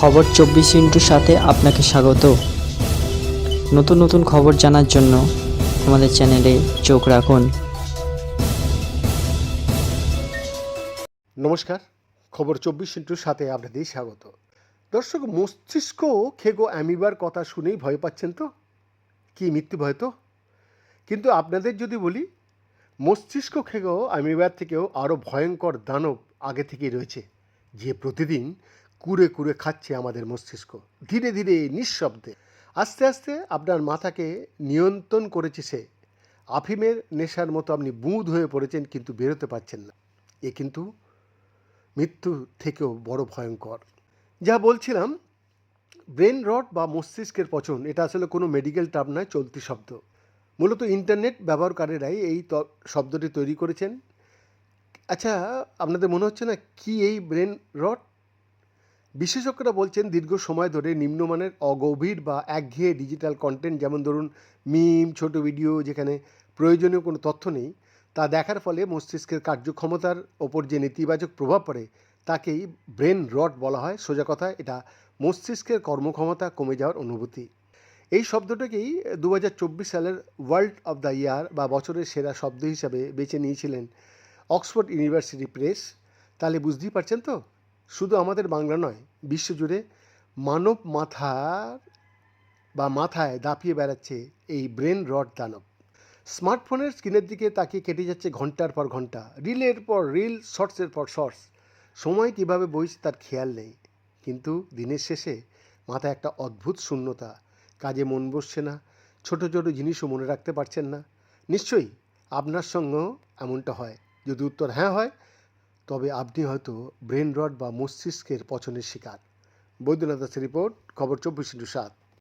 খবর চব্বিশ ইন্টুর সাথে আপনাকে স্বাগত। নতুন নতুন খবর জানার জন্য আমাদের চ্যানেলে চোখ রাখুন। নমস্কার, খবর চব্বিশ ইন্টুর সাথে আপনাদের স্বাগত। দর্শক, মস্তিষ্ক খেগো অ্যামিবার কথা শুনেই ভয় পাচ্ছেন তো? কি মৃত্যু ভয় তো? কিন্তু আপনাদের যদি বলি, মস্তিষ্ক খেগো অ্যামিবার থেকেও আরও ভয়ঙ্কর দানব আগে থেকেই রয়েছে। যে প্রতিদিন কুরে কুরে খাচ্ছে আমাদের মস্তিষ্ক। ধীরে ধীরে নিঃশব্দে আস্তে আস্তে আপনার মাথাকে নিয়ন্ত্রণ করেছে সে। আফিমের নেশার মতো আপনি বুঁদ হয়ে পড়েছেন কিন্তু বেরোতে পারছেন না। এ কিন্তু মৃত্যু থেকেও বড় ভয়ঙ্কর। যা বলছিলাম, ব্রেন রড বা মস্তিষ্কের পচন, এটা আসলে কোনো মেডিকেল টার্ম নয়, চলতি শব্দ। মূলত ইন্টারনেট ব্যবহারকারীরাই এই শব্দটি তৈরি করেছেন। আচ্ছা আপনাদের মনে হচ্ছে না কি এই ব্রেন রট বিশেষজ্ঞরা বলছেন দীর্ঘ সময় ধরে নিম্নমানের অগভীর বা একঘেয়ে ডিজিটাল কন্টেন্ট যেমন ধরুন মিম ছোট ভিডিও যেখানে প্রয়োজনীয় কোনো তথ্য নেই, তা দেখার ফলে মস্তিষ্কের কার্যক্ষমতার ওপর যে নেতিবাচক প্রভাব পড়ে, তাকেই ব্রেন রট বলা হয়। সোজা কথা, এটা মস্তিষ্কের কর্মক্ষমতা কমে যাওয়ার অনুভূতি। এই শব্দটাকেই দু হাজার চব্বিশ সালের ওয়ার্ল্ড অফ দ্য ইয়ার বা বছরের সেরা শব্দ হিসাবে বেছে নিয়েছিলেন অক্সফোর্ড ইউনিভার্সিটি প্রেস। তাহলে বুঝতেই পারছেন তো? শুধু আমাদের বাংলা নয়, বিশ্বজুড়ে মানব মাথার বা মাথায় দাপিয়ে বেড়াচ্ছে এই ব্রেন রড দানব। স্মার্টফোনের স্ক্রিনের দিকে তাকিয়ে কেটে যাচ্ছে ঘণ্টার পর ঘণ্টা, রিলের পর রিল, শর্টসের পর শর্টস। সময় কীভাবে বইছে তার খেয়াল নেই। কিন্তু দিনের শেষে মাথায় একটা অদ্ভুত শূন্যতা, কাজে মন বসছে না, ছোট ছোট জিনিসও মনে রাখতে পারছেন না। নিশ্চয়ই আপনার সঙ্গেও এমনটা হয়, যদি উত্তর হ্যাঁ হয় তবে আপনি হয়তো ব্রেন রড বা মস্তিষ্কের পচনের শিকার। বৈদ্যনাথ দাসের রিপোর্ট, খবর চব্বিশ ইন্টু সাত।